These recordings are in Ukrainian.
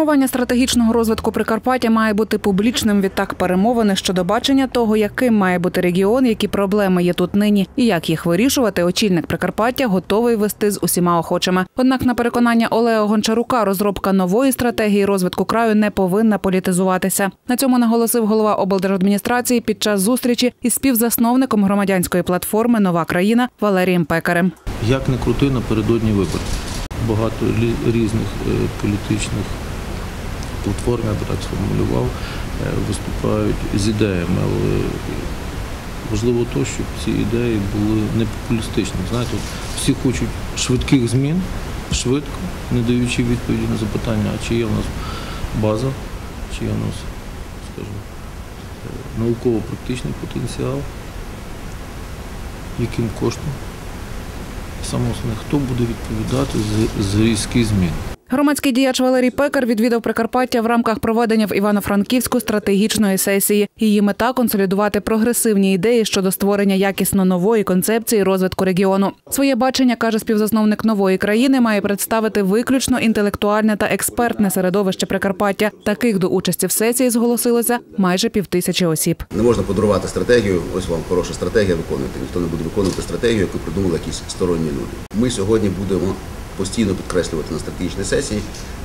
Формування стратегічного розвитку Прикарпаття має бути публічним. Відтак перемовини щодо бачення того, яким має бути регіон, які проблеми є тут нині, і як їх вирішувати. Очільник Прикарпаття готовий вести з усіма охочими. Однак, на переконання Олега Гончарука, розробка нової стратегії розвитку краю не повинна політизуватися. На цьому наголосив голова облдержадміністрації під час зустрічі із співзасновником громадянської платформи Нова країна Валерієм Пекарем. Як не крути напередодні виборів. Багато різних е, політичних платформ, я так сформулював, е, виступають з ідеями, але важливо то, щоб ці ідеї були не популістичними. Знаєте, всі хочуть швидких змін, швидко, не даючи відповіді на запитання, а чи є в нас база, чи є в нас, скажімо, е, науково-практичний потенціал, яким коштом. Саме основне, хто буде відповідати за різкі зміни. Громадський діяч Валерій Пекар відвідав Прикарпаття в рамках проведення в Івано-Франківську стратегічної сесії. Її мета консолідувати прогресивні ідеї щодо створення якісно нової концепції розвитку регіону. Своє бачення каже співзасновник нової країни, має представити виключно інтелектуальне та експертне середовище Прикарпаття. Таких до участі в сесії зголосилося майже півтисячі осіб. Не можна подарувати стратегію, ось вам хороша стратегія, виконуйте. Ніхто не буде виконувати стратегію, яку придумали якісь сторонні люди. Ми сьогодні будемо постійно підкреслювати на стратегічній сесії,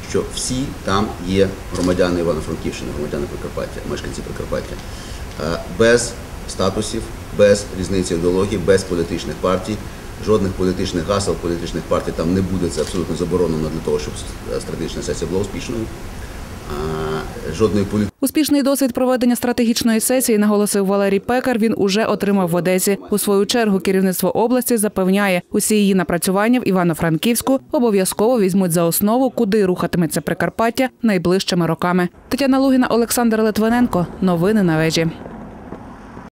що всі там є громадяни Івано-Франківщини, громадяни Прикарпаття, мешканці Прикарпаття, Е, без статусів, без різниці ідеології, без політичних партій. Жодних політичних гасел, політичних партій там не буде. Це абсолютно заборонено для того, щоб стратегічна сесія була успішною. Жодної політики. Успішний досвід проведення стратегічної сесії наголосив Валерій Пекар. Він уже отримав в Одесі. У свою чергу керівництво області запевняє, усі її напрацювання в Івано-Франківську обов'язково візьмуть за основу, куди рухатиметься Прикарпаття найближчими роками. Тетяна Лугіна, Олександр Литвиненко. Новини на вежі.